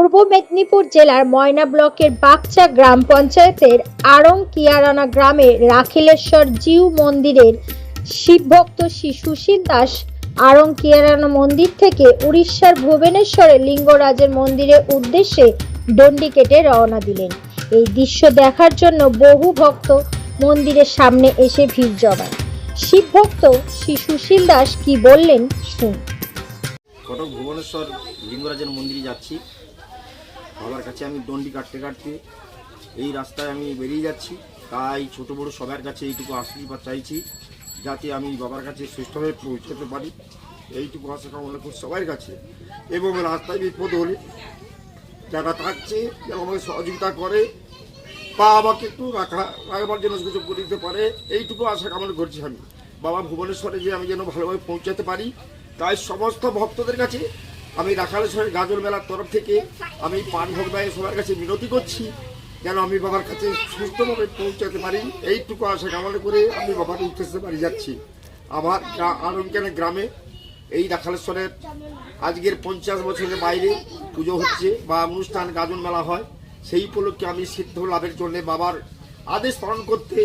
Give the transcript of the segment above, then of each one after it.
পূর্ব মেদিনীপুর জেলার ময়না ব্লকের বাগচা গ্রাম পঞ্চায়েতের আড়ং কিয়ারানা গ্রামে রাখিলেশ্বর জিউ মন্দিরের শিবভক্ত শ্রী সুশীল দাস আড়ং কিয়ারানা মন্দির থেকে উড়িষ্যার ভুবনেশ্বরে লিঙ্গরাজের মন্দিরের উদ্দেশ্যে ডন্ডি কেটে রওনা দিলেন। এই দৃশ্য দেখার জন্য বহু ভক্ত মন্দিরের সামনে এসে ভিড় জমায়। শিবভক্ত শ্রী সুশীল দাস কি বললেন শুন কটক ভুবনেশ্বর লিঙ্গরাজের মন্দিরে যাচ্ছি। বাবার কাছে আমি দণ্ডি কাটতে কাটতে এই রাস্তায় আমি বেরিয়ে যাচ্ছি। তাই ছোট বড় সবার কাছে এইটুকু আশীর্বাদ চাইছি, যাতে আমি বাবার কাছে সুস্থভাবে পৌঁছতে পারি। এইটুকু আশা কামনা করি সবার কাছে। এবং রাস্তায় বিপদ হলে যারা থাকছে যেন আমাকে সহযোগিতা করে, বা আমাকে একটু রাখা, রাখবার জন্য সুযোগ করে দিতে পারে, এইটুকু আশা কামনা করছি আমি। বাবা ভুবনেশ্বরে যে আমি যেন ভালোভাবে পৌঁছাতে পারি, তাই সমস্ত ভক্তদের কাছে আমি রাখালেশ্বরের গাজর মেলার তরফ থেকে আমি পান ভোগ সবার কাছে মিনতি করছি, যেন আমি বাবার কাছে সুস্থভাবে পৌঁছাতে পারি। এইটুকু আশা কামনা করে আমি বাবার উদ্দেশ্যে বাড়ি যাচ্ছি। আমার আরঙ্কানের গ্রামে এই রাখালেশ্বরের আজকের পঞ্চাশ বছরের বাইরে পুজো হচ্ছে বা অনুষ্ঠান গাজন মেলা হয়। সেই উপলক্ষে আমি সিদ্ধ লাভের জন্য বাবার আদেশ পালন করতে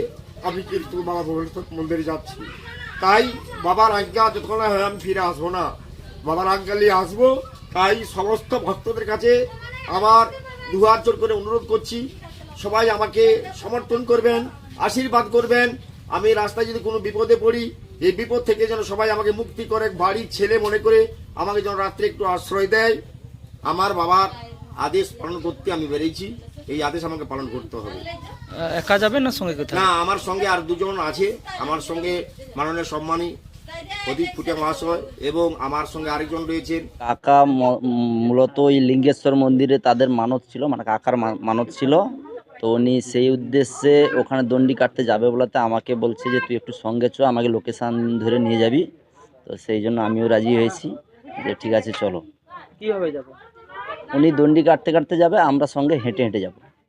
আমি কিন্তু বাবা ভুবনেশ্বর মন্দিরে যাচ্ছি। তাই বাবার আজ্ঞা যতক্ষণ হয় আমি ফিরে আসব না। বাবার আজ্ঞালি আসব তাই সমস্ত ভক্তদের কাছে আমার দু হাত জোর করে অনুরোধ করছি। সবাই আমাকে সমর্থন করবেন আশীর্বাদ করবেন। আমি রাস্তায় যদি কোনো বিপদে পড়ি এই বিপদ থেকে যেন সবাই আমাকে মুক্তি করে বাড়ির ছেলে মনে করে আমাকে যেন রাত্রে একটু আশ্রয় দেয়। আমার বাবার আদেশ পালন করতে আমি বেরিয়েছি। এই আদেশ আমাকে পালন করতে হবে। একা যাবেন না সঙ্গে না আমার সঙ্গে আর দুজন আছে। আমার সঙ্গে মাননীয় সম্মানী প্রদীপ ফুটিয়া মহাশয় এবং আমার সঙ্গে আরেকজন রয়েছেন। কাকা ম- মূলত ওই লিঙ্গেশ্বর মন্দিরে তাদের মানত ছিল মানে কাকার মানত ছিল। তো উনি সেই উদ্দেশ্যে ওখানে দণ্ডি কাটতে যাবে বলাতে আমাকে বলছে যে তুই একটু সঙ্গে চ আমাকে লোকেশান ধরে নিয়ে যাবি। তো সেই জন্য আমিও রাজি হয়েছি যে ঠিক আছে চলো। কীভাবে যাব? উনি দণ্ডি কাটতে কাটতে যাবে আমরা সঙ্গে হেঁটে হেঁটে যাব।